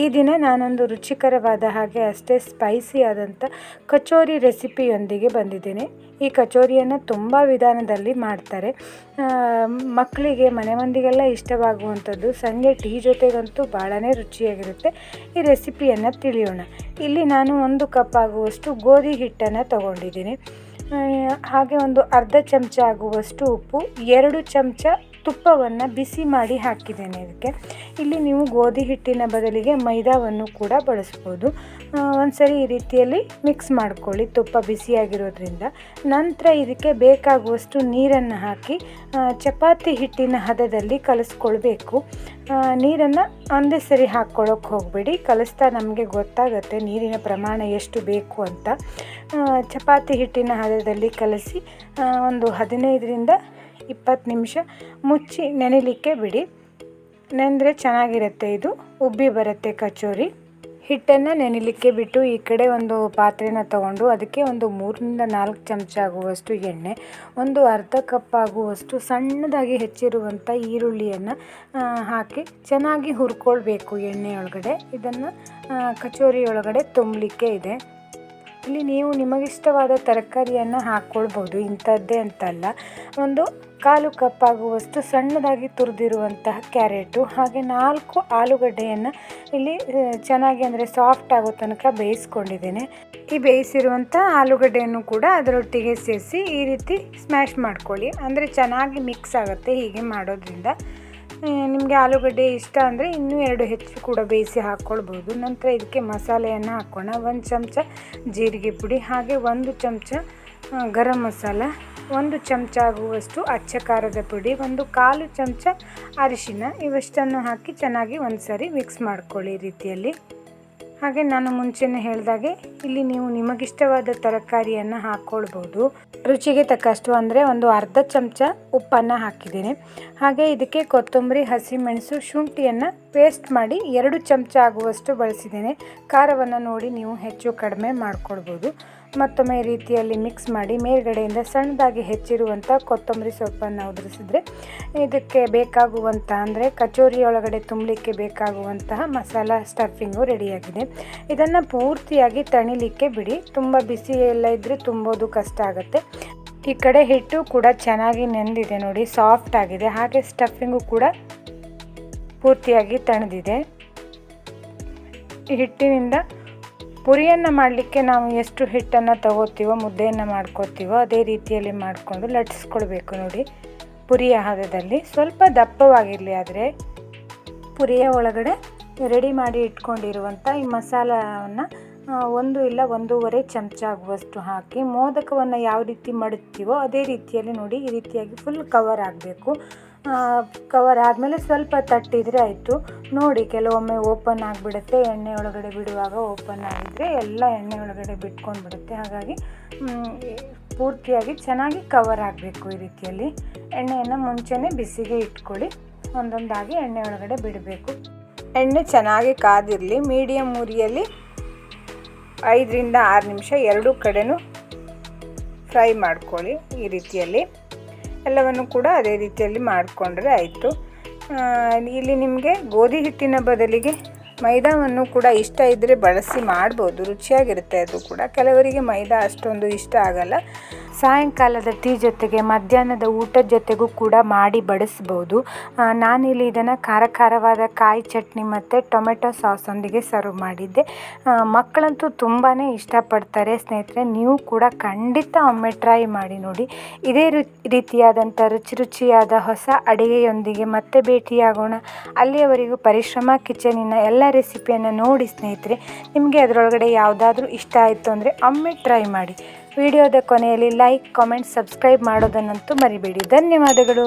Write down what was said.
ಈ ದಿನ ನಾನೊಂದು ರುಚಿಕರವಾದ ಹಾಗೆ ಅಷ್ಟೇ ಸ್ಪೈಸಿ ಆದಂಥ ಕಚೋರಿ ರೆಸಿಪಿಯೊಂದಿಗೆ ಬಂದಿದ್ದೇನೆ. ಈ ಕಚೋರಿಯನ್ನು ತುಂಬ ವಿಧಾನದಲ್ಲಿ ಮಾಡ್ತಾರೆ. ಮಕ್ಕಳಿಗೆ ಮನೆ ಮಂದಿಗೆಲ್ಲ ಇಷ್ಟವಾಗುವಂಥದ್ದು ಸಂಜೆ ಟೀ ಜೊತೆಗಂತೂ ಭಾಳನೇ ರುಚಿಯಾಗಿರುತ್ತೆ. ಈ ರೆಸಿಪಿಯನ್ನು ತಿಳಿಯೋಣ. ಇಲ್ಲಿ ನಾನು ಒಂದು ಕಪ್ ಆಗುವಷ್ಟು ಗೋಧಿ ಹಿಟ್ಟನ್ನು ತಗೊಂಡಿದ್ದೀನಿ. ಹಾಗೆ ಒಂದು ಅರ್ಧ ಚಮಚ ಆಗುವಷ್ಟು ಉಪ್ಪು, ಎರಡು ಚಮಚ ತುಪ್ಪವನ್ನು ಬಿಸಿ ಮಾಡಿ ಹಾಕಿದ್ದೇನೆ ಇದಕ್ಕೆ. ಇಲ್ಲಿ ನೀವು ಗೋಧಿ ಹಿಟ್ಟಿನ ಬದಲಿಗೆ ಮೈದಾವನ್ನು ಕೂಡ ಬಳಸ್ಬೋದು. ಒಂದ್ಸರಿ ಈ ರೀತಿಯಲ್ಲಿ ಮಿಕ್ಸ್ ಮಾಡ್ಕೊಳ್ಳಿ ತುಪ್ಪ ಬಿಸಿಯಾಗಿರೋದ್ರಿಂದ. ನಂತರ ಇದಕ್ಕೆ ಬೇಕಾಗುವಷ್ಟು ನೀರನ್ನು ಹಾಕಿ ಚಪಾತಿ ಹಿಟ್ಟಿನ ಹದದಲ್ಲಿ ಕಲಸ್ಕೊಳ್ಬೇಕು. ನೀರನ್ನು ಒಂದೇ ಸರಿ ಹಾಕ್ಕೊಳ್ಳೋಕೆ ಹೋಗಬೇಡಿ. ಕಲಿಸ್ತಾ ನಮಗೆ ಗೊತ್ತಾಗುತ್ತೆ ನೀರಿನ ಪ್ರಮಾಣ ಎಷ್ಟು ಬೇಕು ಅಂತ. ಚಪಾತಿ ಹಿಟ್ಟಿನ ಹದದಲ್ಲಿ ಕಲಸಿ ಒಂದು ಹದಿನೈದರಿಂದ ಇಪ್ಪತ್ತು ನಿಮಿಷ ಮುಚ್ಚಿ ನೆನೆಲಿಕ್ಕೆ ಬಿಡಿ. ನೆನೆದ್ರೆ ಚೆನ್ನಾಗಿರುತ್ತೆ ಇದು. ಉಬ್ಬಿ ಬರುತ್ತೆ ಕಚೋರಿ. ಹಿಟ್ಟನ್ನು ನೆನೆಲಿಕ್ಕೆ ಬಿಟ್ಟು ಈ ಕಡೆ ಒಂದು ಪಾತ್ರೆನ ತಗೊಂಡು ಅದಕ್ಕೆ ಒಂದು ಮೂರರಿಂದ ನಾಲ್ಕು ಚಮಚ ಆಗುವಷ್ಟು ಎಣ್ಣೆ, ಒಂದು ಅರ್ಧ ಕಪ್ ಆಗುವಷ್ಟು ಸಣ್ಣದಾಗಿ ಹೆಚ್ಚಿರುವಂಥ ಈರುಳ್ಳಿಯನ್ನು ಹಾಕಿ ಚೆನ್ನಾಗಿ ಹುರ್ಕೊಳ್ಬೇಕು ಎಣ್ಣೆಯೊಳಗಡೆ. ಇದನ್ನು ಕಚೋರಿ ಒಳಗಡೆ ತುಂಬಲಿಕ್ಕೆ ಇದೆ. ಇಲ್ಲಿ ನೀವು ನಿಮಗಿಷ್ಟವಾದ ತರಕಾರಿಯನ್ನು ಹಾಕ್ಕೊಳ್ಬೋದು. ಇಂಥದ್ದೇ ಅಂತಲ್ಲ. ಒಂದು ಕಾಲು ಕಪ್ಪಾಗುವಷ್ಟು ಸಣ್ಣದಾಗಿ ತುರಿದಿರುವಂತಹ ಕ್ಯಾರೆಟು, ಹಾಗೆ ನಾಲ್ಕು ಆಲೂಗಡ್ಡೆಯನ್ನು ಇಲ್ಲಿ ಚೆನ್ನಾಗಿ ಅಂದರೆ ಸಾಫ್ಟ್ ಆಗೋ ತನಕ ಬೇಯಿಸ್ಕೊಂಡಿದ್ದೇನೆ. ಈ ಬೇಯಿಸಿರುವಂಥ ಆಲೂಗಡ್ಡೆಯನ್ನು ಕೂಡ ಅದರೊಟ್ಟಿಗೆ ಸೇರಿಸಿ ಈ ರೀತಿ ಸ್ಮ್ಯಾಶ್ ಮಾಡ್ಕೊಳ್ಳಿ. ಅಂದರೆ ಚೆನ್ನಾಗಿ ಮಿಕ್ಸ್ ಆಗುತ್ತೆ ಹೀಗೆ ಮಾಡೋದ್ರಿಂದ. ನಿಮಗೆ ಆಲೂಗಡ್ಡೆ ಇಷ್ಟ ಅಂದರೆ ಇನ್ನೂ ಎರಡು ಹೆಚ್ಚು ಕೂಡ ಬೇಯಿಸಿ ಹಾಕ್ಕೊಳ್ಬೋದು. ನಂತರ ಇದಕ್ಕೆ ಮಸಾಲೆಯನ್ನು ಹಾಕೋಣ. ಒಂದು ಚಮಚ ಜೀರಿಗೆ ಪುಡಿ, ಹಾಗೆ ಒಂದು ಚಮಚ ಗರಂ ಮಸಾಲ ಒಂದು ಚಮಚ ಆಗುವಷ್ಟು ಅಚ್ಚ ಖಾರದ ಪುಡಿ, ಒಂದು ಕಾಲು ಚಮಚ ಅರಿಶಿನ, ಇವಷ್ಟನ್ನು ಹಾಕಿ ಚೆನ್ನಾಗಿ ಒಂದು ಸಾರಿ ಮಿಕ್ಸ್ ಮಾಡ್ಕೊಳ್ಳಿ ರೀತಿಯಲ್ಲಿ. ಹಾಗೆ ನಾನು ಮುಂಚೆನೇ ಹೇಳಿದಾಗೆ ಇಲ್ಲಿ ನೀವು ನಿಮಗಿಷ್ಟವಾದ ತರಕಾರಿಯನ್ನು ಹಾಕ್ಕೊಳ್ಬೋದು ರುಚಿಗೆ ತಕ್ಕಷ್ಟು ಅಂದರೆ ಒಂದು ಅರ್ಧ ಚಮಚ ಉಪ್ಪನ್ನು ಹಾಕಿದ್ದೇನೆ. ಹಾಗೆ ಇದಕ್ಕೆ ಕೊತ್ತಂಬರಿ, ಹಸಿಮೆಣಸು, ಶುಂಠಿಯನ್ನು ಪೇಸ್ಟ್ ಮಾಡಿ ಎರಡು ಚಮಚ ಆಗುವಷ್ಟು ಬಳಸಿದ್ದೇನೆ. ಖಾರವನ್ನು ನೋಡಿ ನೀವು ಹೆಚ್ಚು ಕಡಿಮೆ ಮಾಡ್ಕೊಳ್ಬೋದು. ಮತ್ತೊಮ್ಮೆ ರೀತಿಯಲ್ಲಿ ಮಿಕ್ಸ್ ಮಾಡಿ ಮೇಲ್ಗಡೆಯಿಂದ ಸಣ್ಣದಾಗಿ ಹೆಚ್ಚಿರುವಂಥ ಕೊತ್ತಂಬರಿ ಸೊಪ್ಪನ್ನು ಉದುರಿಸಿದ್ರೆ ಇದಕ್ಕೆ ಬೇಕಾಗುವಂಥ ಅಂದರೆ ಕಚೋರಿ ಒಳಗಡೆ ತುಂಬಲಿಕ್ಕೆ ಬೇಕಾಗುವಂತಹ ಮಸಾಲ ಸ್ಟಫಿಂಗು ರೆಡಿಯಾಗಿದೆ ಇದನ್ನು ಪೂರ್ತಿಯಾಗಿ ತಣಿಲಿಕ್ಕೆ ಬಿಡಿ. ತುಂಬ ಬಿಸಿ ಎಲ್ಲ ಇದ್ದರೆ ತುಂಬೋದು, ಕಷ್ಟ ಆಗುತ್ತೆ. ಈ ಕಡೆ ಹಿಟ್ಟು ಕೂಡ ಚೆನ್ನಾಗಿ ನೆಂದಿದೆ ನೋಡಿ ಸಾಫ್ಟ್ ಆಗಿದೆ. ಹಾಗೆ ಸ್ಟಫಿಂಗು ಕೂಡ ಪೂರ್ತಿಯಾಗಿ ತಣಿದಿದೆ. ಹಿಟ್ಟಿನಿಂದ ಪುರಿಯನ್ನು ಮಾಡಲಿಕ್ಕೆ ನಾವು ಎಷ್ಟು ಹಿಟ್ಟನ್ನು ತಗೋತೀವೋ, ಮುದ್ದೆಯನ್ನು ಮಾಡ್ಕೋತೀವೋ, ಅದೇ ರೀತಿಯಲ್ಲಿ ಮಾಡಿಕೊಂಡು ಲಟ್ಟಿಸ್ಕೊಳ್ಬೇಕು ನೋಡಿ ಪುರಿಯ ಹದದಲ್ಲಿ ಸ್ವಲ್ಪ ದಪ್ಪವಾಗಿರಲಿ ಆದರೆ ಪುರಿಯ ಒಳಗಡೆ ರೆಡಿ ಮಾಡಿ ಇಟ್ಕೊಂಡಿರುವಂಥ ಈ ಮಸಾಲವನ್ನು ಒಂದು ಇಲ್ಲ ಒಂದೂವರೆ ಚಮಚ ಆಗುವಷ್ಟು ಹಾಕಿ ಮೋದಕವನ್ನು ಯಾವ ರೀತಿ ಮಡುತ್ತೀವೋ ಅದೇ ರೀತಿಯಲ್ಲಿ ನೋಡಿ ಈ ರೀತಿಯಾಗಿ ಫುಲ್ ಕವರ್ ಆಗಬೇಕು. ಕವರ್ ಆದಮೇಲೆ ಸ್ವಲ್ಪ ತಟ್ಟಿದರೆ ಆಯಿತು. ನೋಡಿ, ಕೆಲವೊಮ್ಮೆ ಓಪನ್ ಆಗಿಬಿಡುತ್ತೆ ಎಣ್ಣೆ ಒಳಗಡೆ ಬಿಡುವಾಗ ಓಪನ್ ಆಗಿದ್ದರೆ ಎಲ್ಲ ಎಣ್ಣೆ ಒಳಗಡೆ ಬಿಟ್ಕೊಂಡು ಬಿಡುತ್ತೆ ಹಾಗಾಗಿ ಪೂರ್ತಿಯಾಗಿ ಚೆನ್ನಾಗಿ ಕವರ್ ಆಗಬೇಕು ಈ ರೀತಿಯಲ್ಲಿ. ಎಣ್ಣೆಯನ್ನು ಮುಂಚೆನೆ ಬಿಸಿಗೆ ಇಟ್ಕೊಳ್ಳಿ. ಒಂದೊಂದಾಗಿ ಎಣ್ಣೆ ಒಳಗಡೆ ಬಿಡಬೇಕು. ಎಣ್ಣೆ ಚೆನ್ನಾಗಿ ಕಾದಿರಲಿ. ಮೀಡಿಯಮ್ ಉರಿಯಲ್ಲಿ ಐದರಿಂದ ಆರು ನಿಮಿಷ ಎರಡೂ ಕಡೆನೂ ಫ್ರೈ ಮಾಡ್ಕೊಳ್ಳಿ ಈ ರೀತಿಯಲ್ಲಿ. ಎಲ್ಲವನ್ನು ಕೂಡ ಅದೇ ರೀತಿಯಲ್ಲಿ ಮಾಡಿಕೊಂಡ್ರೆ ಆಯಿತು. ಇಲ್ಲಿ ನಿಮಗೆ ಗೋಧಿ ಹಿಟ್ಟಿನ ಬದಲಿಗೆ ಮೈದಾವನ್ನು ಕೂಡ ಇಷ್ಟ ಇದ್ದರೆ ಬಳಸಿ ಮಾಡ್ಬೋದು, ರುಚಿಯಾಗಿರುತ್ತೆ ಅದು ಕೂಡ. ಕೆಲವರಿಗೆ ಮೈದಾ ಅಷ್ಟೊಂದು ಇಷ್ಟ ಆಗಲ್ಲ. ಸಾಯಂಕಾಲದ ಟೀ ಜೊತೆಗೆ ಮಧ್ಯಾಹ್ನದ ಊಟದ ಜೊತೆಗೂ ಕೂಡ ಮಾಡಿ ಬಡಿಸ್ಬೋದು. ನಾನಿಲ್ಲಿ ಇದನ್ನು ಖಾರ ಖಾರವಾದ ಕಾಯಿ ಚಟ್ನಿ ಮತ್ತು ಟೊಮೆಟೊ ಸಾಸೊಂದಿಗೆ ಸರ್ವ್ ಮಾಡಿದ್ದೆ. ಮಕ್ಕಳಂತೂ ತುಂಬಾ ಇಷ್ಟಪಡ್ತಾರೆ. ಸ್ನೇಹಿತರೆ, ನೀವು ಕೂಡ ಖಂಡಿತ ಒಮ್ಮೆ ಟ್ರೈ ಮಾಡಿ ನೋಡಿ. ಇದೇ ರೀತಿಯಾದಂಥ ರುಚಿ ರುಚಿಯಾದ ಹೊಸ ಅಡುಗೆಯೊಂದಿಗೆ ಮತ್ತೆ ಭೇಟಿಯಾಗೋಣ. ಅಲ್ಲಿಯವರೆಗೂ ಪರಿಶ್ರಮ, ಕಿಚನಿನ ಎಲ್ಲ ರೆಸಿಪಿಯನ್ನು ನೋಡಿ ಸ್ನೇಹಿತರೆ. ನಿಮಗೆ ಅದರೊಳಗಡೆ ಯಾವುದಾದ್ರೂ ಇಷ್ಟ ಆಯಿತು ಅಂದರೆ ಒಮ್ಮೆ ಟ್ರೈ ಮಾಡಿ. ವಿಡಿಯೋದ ಕೊನೆಯಲ್ಲಿ ಲೈಕ್ ಕಾಮೆಂಟ್ ಸಬ್ಸ್ಕ್ರೈಬ್ ಮಾಡೋದನ್ನಂತೂ ಮರಿಬೇಡಿ. ಧನ್ಯವಾದಗಳು.